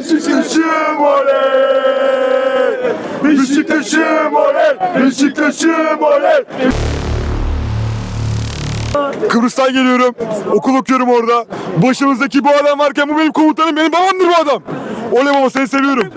Beşiktaş'ım oley! Beşiktaş'ım oley! Beşiktaş'ım oley! Kıbrıs'tan geliyorum. Okul okuyorum orada. Başımızdaki bu adam varken bu benim komutanım, benim babamdır bu adam. Oley baba seni seviyorum.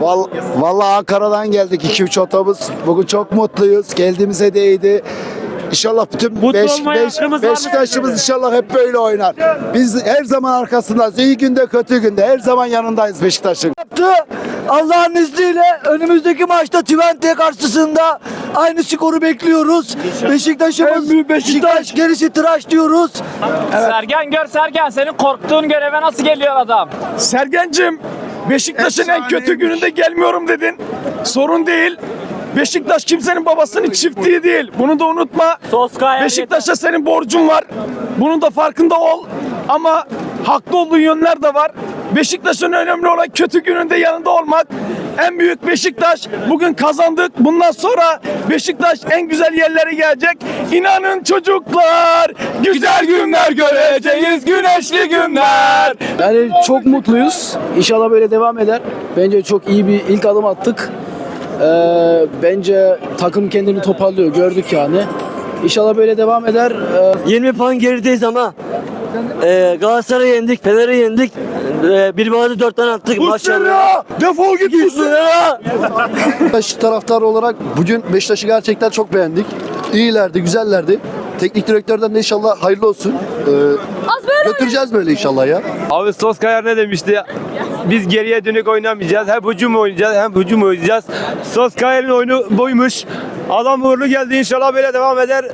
Val Vallahi Ankara'dan geldik 2-3 otobüs. Bugün çok mutluyuz. Geldiğimize değdi. İnşallah bütün beş, olmaya beş, hakkımız var mı? Beşiktaş'ımız inşallah hep böyle oynar. Biz her zaman arkasındayız. İyi günde kötü günde her zaman yanındayız Beşiktaş'ın. yaptı. Allah'ın izniyle önümüzdeki maçta Twente karşısında aynı skoru bekliyoruz. Beşiktaş'ımız Beşiktaş gerisi tıraş diyoruz. Sergen gör Sergen senin korktuğun göreve nasıl geliyor adam? Sergencim Beşiktaş'ın en kötü gününde gelmiyorum dedin. Sorun değil. Beşiktaş kimsenin babasının çiftliği değil. Bunu da unutma. Beşiktaş'a senin borcun var. Bunun da farkında ol. Ama haklı olduğun yönler de var. Beşiktaş'ın önemli olan kötü gününde yanında olmak. En büyük Beşiktaş. Bugün kazandık. Bundan sonra Beşiktaş en güzel yerlere gelecek. İnanın çocuklar. Güzel günler göreceğiz. Güneşli günler. Yani çok mutluyuz. İnşallah böyle devam eder. Bence çok iyi bir ilk adım attık. Ee, bence takım kendini toparlıyor. Gördük yani. İnşallah böyle devam eder. Ee, 20 puan gerideyiz ama e, Galatasaray'ı yendik, Fener'i yendik. E, Bilbao'da 4 tane attık maşallah. Defol git Beşiktaş taraftarı olarak bugün Beşiktaş'ı gerçekten çok beğendik. İyilerdi, güzellerdi. Teknik direktörden de inşallah hayırlı olsun. Ee, götüreceğiz böyle inşallah ya. Abi Soskaya ne demişti? Biz geriye dönük oynamayacağız. Hem hücum oynayacağız hem hücum oynayacağız. Soskaya'nın oyunu buymuş. Adam uğurlu geldi inşallah böyle devam eder.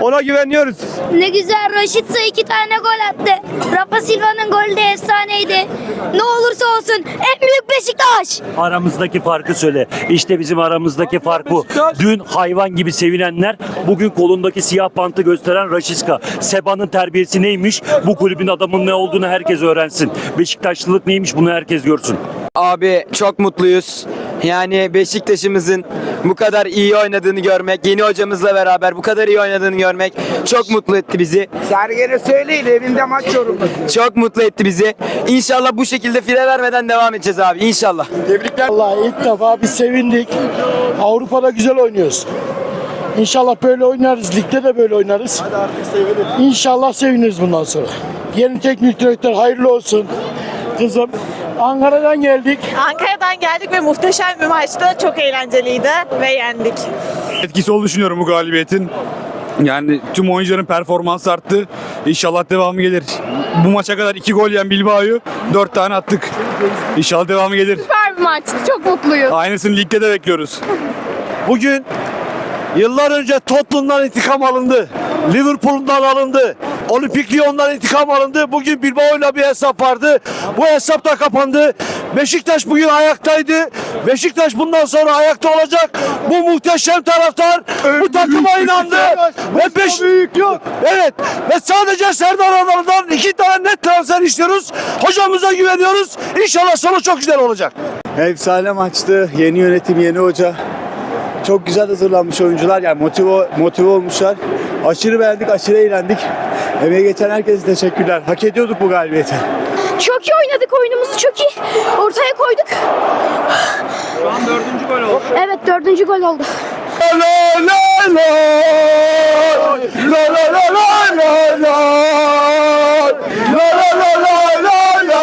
Ona güveniyoruz. Ne güzel Raşitsa iki tane gol attı. Rafa Silva'nın golü de efsaneydi. Ne olursa olsun en büyük Beşiktaş. aramızdaki farkı söyle. İşte bizim aramızdaki fark bu. Dün hayvan gibi sevinenler bugün kolundaki siyah pantı gösteren Raşiska. Seba'nın terbiyesi neymiş? Bu kulübün adamın ne olduğunu herkes öğrensin. Beşiktaşlılık neymiş bunu herkes görsün. Abi çok mutluyuz. Yani Beşiktaş'ımızın bu kadar iyi oynadığını görmek, yeni hocamızla beraber bu kadar iyi oynadığını görmek çok mutlu etti bizi. Sergen'e söyleyin evinde maç yorumladı. Çok mutlu etti bizi. İnşallah bu şekilde file vermeden devam edeceğiz abi. İnşallah. Vallahi ilk defa bir sevindik. Avrupa'da güzel oynuyoruz. İnşallah böyle oynarız. Ligde de böyle oynarız. Hadi artık sevinelim. İnşallah seviniriz bundan sonra. Yeni teknik direktör hayırlı olsun. Kızım Ankara'dan geldik. Ankara'dan geldik ve muhteşem bir maçtı. Çok eğlenceliydi ve yendik. Etkisi olduğunu düşünüyorum bu galibiyetin. Yani tüm oyuncuların performansı arttı. İnşallah devamı gelir. Bu maça kadar iki gol yiyen Bilbao'yu dört tane attık. İnşallah devamı gelir. Süper bir maçtı. Çok mutluyuz. Aynısını ligde de bekliyoruz. Bugün yıllar önce Tottenham'dan intikam alındı. Liverpool'dan alındı. Olimpik Lyon'dan intikam alındı. Bugün Bilbao'yla bir hesap vardı. Bu hesap da kapandı. Beşiktaş bugün ayaktaydı. Beşiktaş bundan sonra ayakta olacak. Bu muhteşem taraftar bu takıma inandı. Ve beş... Evet. Ve sadece Serdar Adalı'dan iki tane net transfer istiyoruz. Hocamıza güveniyoruz. İnşallah sonu çok güzel olacak. Efsane maçtı. Yeni yönetim, yeni hoca. Çok güzel hazırlanmış oyuncular. Yani motive, motive olmuşlar. Aşırı beğendik, aşırı eğlendik. Emeği geçen herkese teşekkürler. Hak ediyorduk bu galibiyeti. Çok iyi oynadık. Oyunumuzu çok iyi ortaya koyduk. Şu an dördüncü gol oldu. Evet dördüncü gol oldu. La la la la la la la la la la la la la la la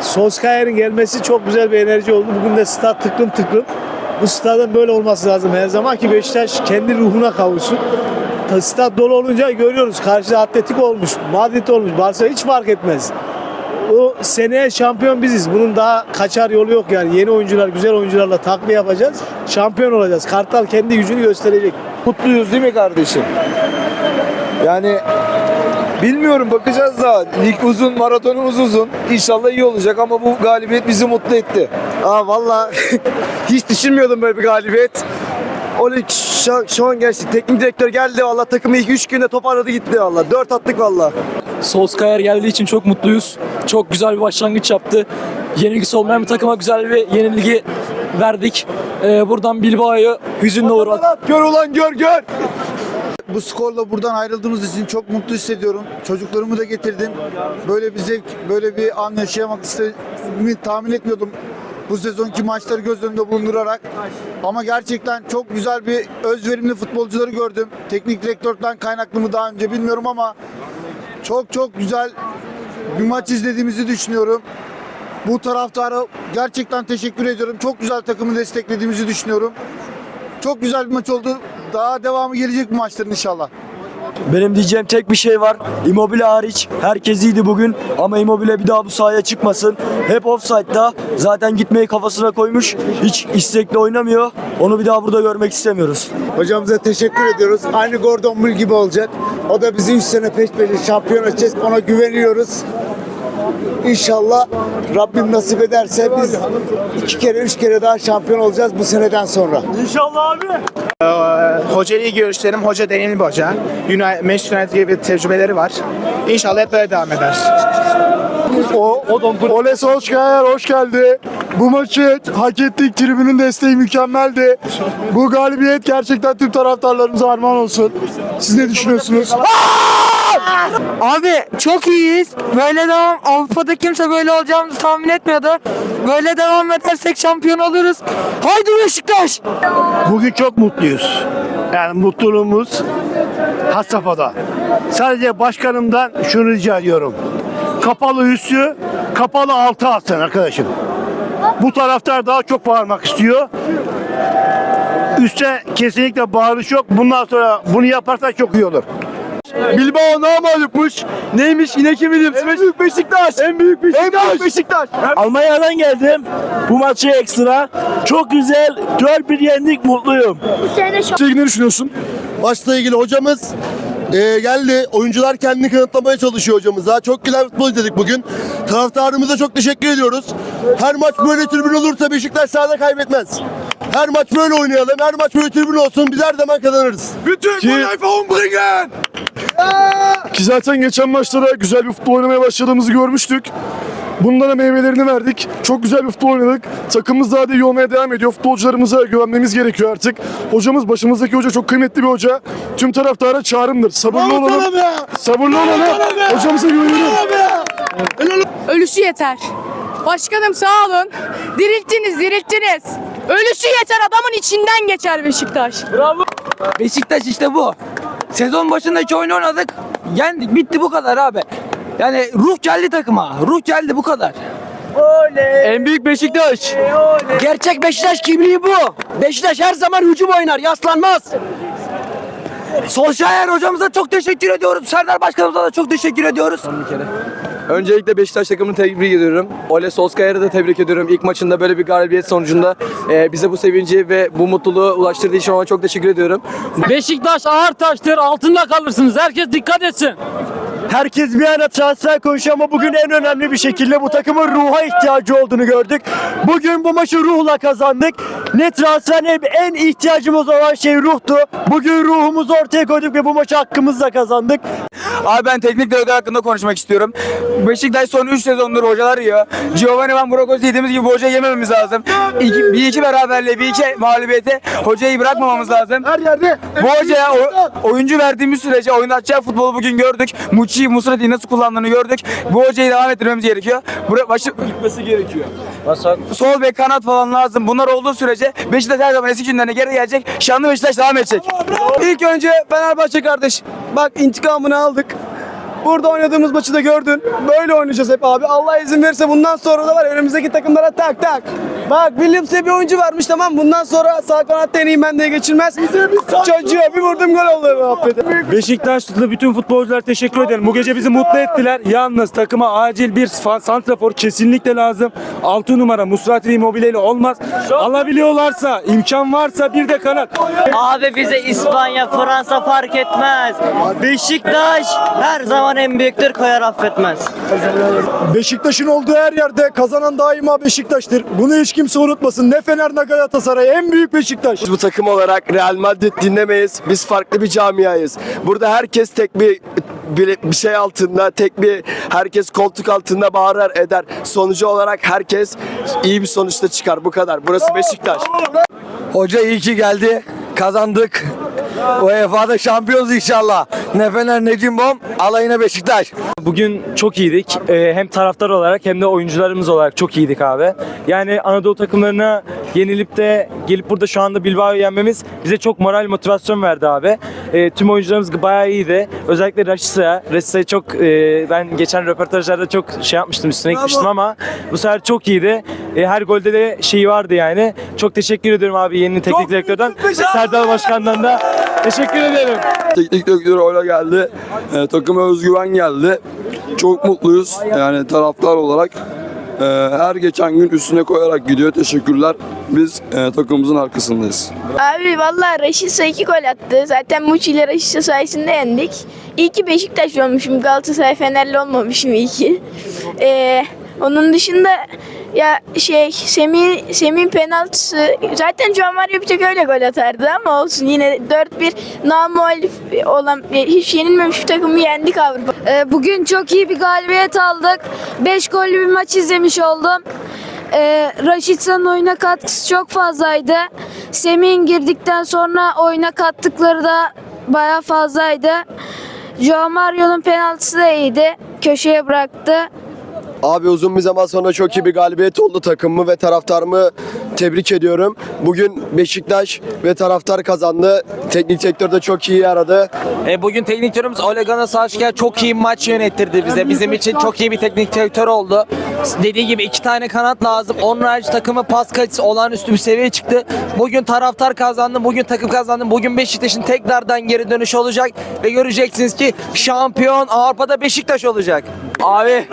Solskjaer'in gelmesi çok güzel bir enerji oldu. Bugün de stat tıklım tıklım. Bu stadın böyle olması lazım her zaman ki Beşiktaş kendi ruhuna kavuşsun. Ta- Stat dolu olunca görüyoruz. Karşıda Atletik olmuş, Madrid olmuş, Barcelona hiç fark etmez. O seneye şampiyon biziz. Bunun daha kaçar yolu yok yani. Yeni oyuncular, güzel oyuncularla takviye yapacağız. Şampiyon olacağız. Kartal kendi gücünü gösterecek. Mutluyuz değil mi kardeşim? Yani bilmiyorum bakacağız da lig uzun, maratonumuz uzun. İnşallah iyi olacak ama bu galibiyet bizi mutlu etti. Aa valla hiç düşünmüyordum böyle bir galibiyet. O lig şu, şu an gerçi teknik direktör geldi valla takımı ilk 3 günde toparladı gitti valla. 4 attık valla. Solskjaer geldiği için çok mutluyuz. Çok güzel bir başlangıç yaptı. Yenilgisi olmayan bir takıma güzel bir yenilgi verdik. Ee, buradan Bilbao'yu hüzünle uğradık. Gör ulan gör gör. Bu skorla buradan ayrıldığımız için çok mutlu hissediyorum. Çocuklarımı da getirdim. Böyle bir zevk, böyle bir an yaşayamak istediğimi tahmin etmiyordum. Bu sezonki maçları göz önünde bulundurarak. Ama gerçekten çok güzel bir özverimli futbolcuları gördüm. Teknik direktörden kaynaklı mı daha önce bilmiyorum ama çok çok güzel bir maç izlediğimizi düşünüyorum. Bu taraftara gerçekten teşekkür ediyorum. Çok güzel takımı desteklediğimizi düşünüyorum. Çok güzel bir maç oldu. Daha devamı gelecek bu maçların inşallah. Benim diyeceğim tek bir şey var. Immobile hariç herkes iyiydi bugün ama Immobile bir daha bu sahaya çıkmasın. Hep offside'da. Zaten gitmeyi kafasına koymuş. Hiç istekli oynamıyor. Onu bir daha burada görmek istemiyoruz. Hocamıza teşekkür ediyoruz. Aynı Gordon Bull gibi olacak. O da bizi 3 sene peş peşe şampiyon edeceğiz. Ona güveniyoruz. İnşallah Rabbim nasip ederse biz iki kere üç kere daha şampiyon olacağız bu seneden sonra. İnşallah abi. Hoca ile görüşlerim. Hoca deneyimli bir hoca. United, Manchester United gibi tecrübeleri var. İnşallah hep böyle devam eder. O, Ole Solskjaer hoş geldi. Bu maçı hak ettik. Tribünün desteği mükemmeldi. Bu galibiyet gerçekten tüm taraftarlarımıza armağan olsun. Siz ne düşünüyorsunuz? Abi çok iyiyiz. Böyle devam. Avrupa'da kimse böyle olacağımızı tahmin etmiyordu. Böyle devam edersek şampiyon oluruz. Haydi Beşiktaş! Bugün çok mutluyuz. Yani mutluluğumuz had safhada. Sadece başkanımdan şunu rica ediyorum. Kapalı üstü, kapalı altı atsın arkadaşım. Bu taraftar daha çok bağırmak istiyor. Üste kesinlikle bağırış yok. Bundan sonra bunu yaparsak çok iyi olur. Bilbao ne mağlupmuş? Neymiş yine kim bilir? En büyük Beşiktaş. En büyük Beşiktaş. En büyük Beşiktaş. Almanya'dan geldim. Bu maçı ekstra. Çok güzel. 4-1 yendik mutluyum. Bu sene şu Ne düşünüyorsun? Maçla ilgili hocamız e, geldi. Oyuncular kendini kanıtlamaya çalışıyor hocamıza. Çok güzel futbol izledik bugün. Taraftarımıza çok teşekkür ediyoruz. Her maç böyle tribün olursa Beşiktaş sahada kaybetmez. Her maç böyle oynayalım. Her maç böyle tribün olsun. Biz her zaman kazanırız. Bütün Ki... Ki zaten geçen maçlara güzel bir futbol oynamaya başladığımızı görmüştük. Bunlara meyvelerini verdik. Çok güzel bir futbol oynadık. Takımımız daha da iyi olmaya devam ediyor. Futbolcularımıza güvenmemiz gerekiyor artık. Hocamız, başımızdaki hoca çok kıymetli bir hoca. Tüm taraftara çağrımdır. Sabırlı olalım. Sabırlı olalım. Hocamıza güveniyorum. Ölüsü yeter. Başkanım sağ olun. Dirilttiniz, dirilttiniz. Ölüsü yeter adamın içinden geçer Beşiktaş. Beşiktaş işte bu. Sezon başında iki oyun oynadık. Yendik. Bitti bu kadar abi. Yani ruh geldi takıma. Ruh geldi bu kadar. En büyük Beşiktaş. Gerçek Beşiktaş kimliği bu. Beşiktaş her zaman hücum oynar, yaslanmaz. Solskjaer hocamıza çok teşekkür ediyoruz. Serdar Başkanımıza da çok teşekkür ediyoruz. Öncelikle Beşiktaş takımını tebrik ediyorum. Ole Solskjaer'i de tebrik ediyorum. İlk maçında böyle bir galibiyet sonucunda e, bize bu sevinci ve bu mutluluğu ulaştırdığı için ona çok teşekkür ediyorum. Beşiktaş ağır taştır altında kalırsınız. Herkes dikkat etsin. Herkes bir ara transfer konuşuyor ama bugün en önemli bir şekilde bu takımın ruha ihtiyacı olduğunu gördük. Bugün bu maçı ruhla kazandık. Ne transfer ne en ihtiyacımız olan şey ruhtu. Bugün ruhumuzu ortaya koyduk ve bu maçı hakkımızla kazandık. Abi ben teknik direktör hakkında konuşmak istiyorum. Beşiktaş son 3 sezondur hocalar yiyor. Giovanni Van Bronckhorst yediğimiz gibi bu hocayı yemememiz lazım. İki, bir iki beraberliğe, bir iki mağlubiyete hocayı bırakmamamız lazım. Her yerde. Bu hocaya o- oyuncu verdiğimiz sürece oynatacağı futbolu bugün gördük. Muçi'yi, Musrati'yi nasıl kullandığını gördük. Bu hocayı devam ettirmemiz gerekiyor. Buraya başı... Gitmesi gerekiyor. Sol bek kanat falan lazım. Bunlar olduğu sürece Beşiktaş her zaman eski günlerine geri gelecek. Şanlı Beşiktaş devam edecek. İlk önce Fenerbahçe kardeş. Bak intikamını aldık. Burada oynadığımız maçı da gördün. Böyle oynayacağız hep abi. Allah izin verirse bundan sonra da var önümüzdeki takımlara tak tak. Bak Williams diye bir oyuncu varmış tamam. Bundan sonra sağ kanat deneyim ben diye geçilmez. Çocuğa bir vurdum gol oldu muhabbeti. Beşiktaşlı bütün futbolcular teşekkür ederim. Bu gece bizi mutlu ettiler. Yalnız takıma acil bir santrafor kesinlikle lazım. 6 numara Musrati Immobile ile olmaz. Alabiliyorlarsa, imkan varsa bir de kanat. Abi bize İspanya, Fransa fark etmez. Beşiktaş her zaman en büyüktür koyar affetmez. Beşiktaş'ın olduğu her yerde kazanan daima Beşiktaş'tır. Bunu hiç kimse unutmasın. Ne Fener ne Galatasaray. En büyük Beşiktaş. Bu takım olarak Real Madrid dinlemeyiz. Biz farklı bir camiayız. Burada herkes tek bir bir, bir şey altında, tek bir herkes koltuk altında bağırar eder. Sonucu olarak herkes iyi bir sonuçta çıkar. Bu kadar. Burası Beşiktaş. Hoca iyi ki geldi. Kazandık. UEFA'da şampiyonuz inşallah. Ne Fener ne Cimbom alayına Beşiktaş. Bugün çok iyiydik. Ee, hem taraftar olarak hem de oyuncularımız olarak çok iyiydik abi. Yani Anadolu takımlarına yenilip de gelip burada şu anda Bilbao'yu yenmemiz bize çok moral motivasyon verdi abi. Ee, tüm oyuncularımız bayağı iyiydi. Özellikle Rashica. Rashica çok e, ben geçen röportajlarda çok şey yapmıştım üstüne gitmiştim ama bu sefer çok iyiydi. E, her golde de şeyi vardı yani. Çok teşekkür ediyorum abi yeni teknik direktörden. Serdar Başkan'dan da teşekkür ederim. Teknik direktör öyle geldi. E, takıma özgüven geldi. Çok mutluyuz. Yani taraftar olarak e, her geçen gün üstüne koyarak gidiyor. Teşekkürler. Biz e, takımımızın arkasındayız. Abi vallahi Raşitsa iki gol attı. Zaten Muçi ile Raşitsa sayesinde yendik. İyi ki Beşiktaş olmuşum. Galatasaray Fenerli olmamışım iyi ki. Ee, onun dışında ya şey Semih Semih'in penaltısı zaten Joao Mario bir tek öyle gol atardı ama olsun yine 4-1 namuhalif olan hiç yenilmemiş bir takımı yendik Avrupa. Ee, Bugün çok iyi bir galibiyet aldık. 5 gollü bir maç izlemiş oldum. Ee, Raşitsa'nın oyuna katkısı çok fazlaydı. Semih'in girdikten sonra oyuna kattıkları da baya fazlaydı. Joao Mario'nun penaltısı da iyiydi. Köşeye bıraktı. Abi uzun bir zaman sonra çok iyi bir galibiyet oldu takımımı ve taraftarımı tebrik ediyorum. Bugün Beşiktaş ve taraftar kazandı. Teknik direktör de çok iyi aradı. E, bugün teknik direktörümüz Ole Gunnar Solskjaer çok iyi maç yönettirdi bize. Bizim için çok iyi bir teknik direktör oldu. Dediği gibi iki tane kanat lazım. Onun harici takımı pas kalitesi olağanüstü bir seviyeye çıktı. Bugün taraftar kazandı, bugün takım kazandı. Bugün Beşiktaş'ın tekrardan geri dönüşü olacak. Ve göreceksiniz ki şampiyon Avrupa'da Beşiktaş olacak. Abi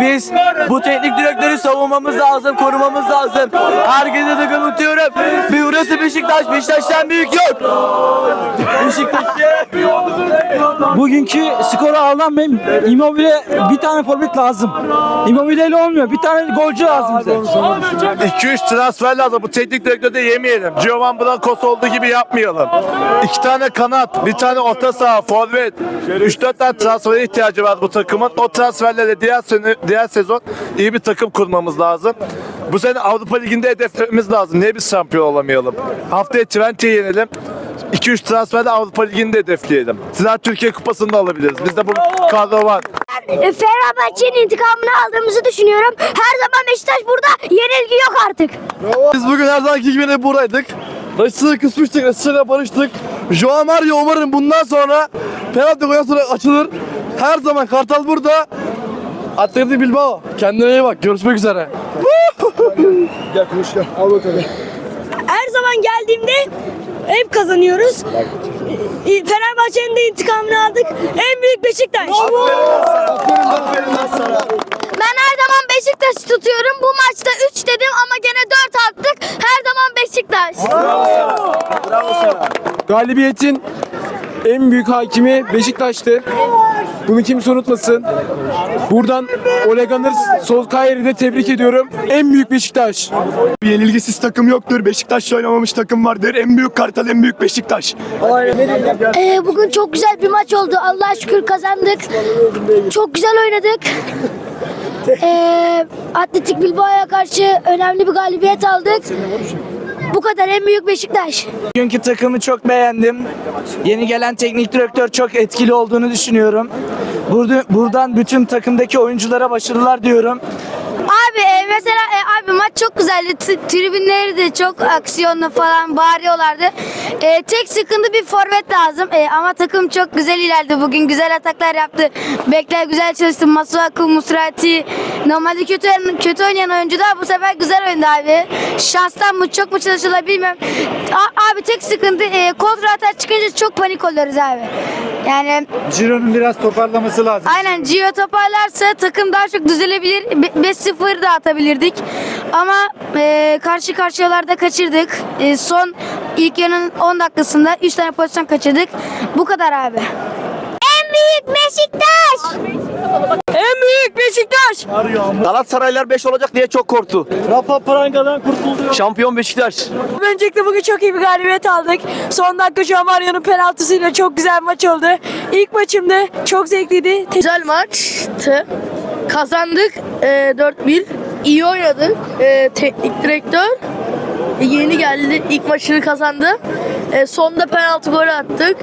biz bu teknik direktörü savunmamız lazım, korumamız lazım. Herkese de unutuyorum. Bir burası Beşiktaş, Beşiktaş'tan büyük yok. Beşiktaş Bugünkü skora ağlanmayın. Immobile bir tane forvet lazım. Immobile ile olmuyor. Bir tane golcü lazım bize. 2-3 transfer lazım. Bu teknik direktörde yemeyelim. Giovan Blancos olduğu gibi yapmayalım. İki tane kanat, bir tane orta saha, forvet. 3-4 tane transfere ihtiyacı var bu takımın. O transferlerle diğer sene, diğer sezon iyi bir takım kurmamız lazım. Bu sene Avrupa Ligi'nde hedeflememiz lazım. Niye biz şampiyon olamayalım? Haftaya Twente'yi yenelim. 2-3 transferle Avrupa Ligi'nde hedefleyelim. Sizler Türkiye Kupası'nı da alabiliriz. Bizde bu kadro var. Fenerbahçe'nin intikamını aldığımızı düşünüyorum. Her zaman Beşiktaş burada yenilgi yok artık. Biz bugün her zamanki gibi de buradaydık. Raşit'e küsmüştük, Raşit'e barıştık. Joao Mario umarım bundan sonra penaltı golden sonra açılır. Her zaman Kartal burada. Atleti Bilbao. Kendine iyi bak. Görüşmek üzere. gel konuş gel. Al bakalım. Her zaman geldiğimde hep kazanıyoruz. Fenerbahçe'nin de intikamını aldık. En büyük Beşiktaş. Ben her zaman Beşiktaş'ı tutuyorum. Bu maçta 3 dedim ama gene 4 attık. Her zaman Beşiktaş. Galibiyetin en büyük hakimi Beşiktaş'tı. Bunu kimse unutmasın. Buradan Ole Gunnar Solskjaer'i de tebrik ediyorum. En büyük Beşiktaş. Bir yenilgisiz takım yoktur. Beşiktaş'la oynamamış takım vardır. En büyük Kartal, en büyük Beşiktaş. Ee, bugün çok güzel bir maç oldu. Allah'a şükür kazandık. Çok güzel oynadık. Ee, Atletik Bilbao'ya karşı önemli bir galibiyet aldık. Bu kadar en büyük Beşiktaş. Bugünkü takımı çok beğendim. Yeni gelen teknik direktör çok etkili olduğunu düşünüyorum. Burada, buradan bütün takımdaki oyunculara başarılar diyorum. Abi e, mesela e, abi maç çok güzeldi. T- tribünleri de çok aksiyonlu falan bağırıyorlardı. E, tek sıkıntı bir forvet lazım. E, ama takım çok güzel ilerledi bugün. Güzel ataklar yaptı. Bekler güzel çalıştı. Masuaku, Musrati. Normalde kötü kötü oynayan oyuncu da bu sefer güzel oynadı abi. Şanstan mı çok mu çalışılır bilmiyorum. A- abi tek sıkıntı e, kontra atak çıkınca çok panik oluyoruz abi. Yani Ciro'nun biraz toparlaması lazım. Aynen Gio toparlarsa takım daha çok düzelebilir. Be- 5-0 da atabilirdik. Ama e, karşı karşıyalarda kaçırdık. E, son ilk yarının 10 dakikasında 3 tane pozisyon kaçırdık. Bu kadar abi. En büyük Beşiktaş! Galatasaraylar 5 olacak diye çok korktu. Rafa Pranga'dan kurtuldu. Şampiyon Beşiktaş. Öncelikle bugün çok iyi bir galibiyet aldık. Son dakika Joao Mario'nun penaltısıyla çok güzel maç oldu. İlk maçımda çok zevkliydi. Güzel maçtı. Kazandık e, 4-1. İyi oynadık. E, teknik direktör yeni geldi. ilk maçını kazandı. E, sonda penaltı golü attık.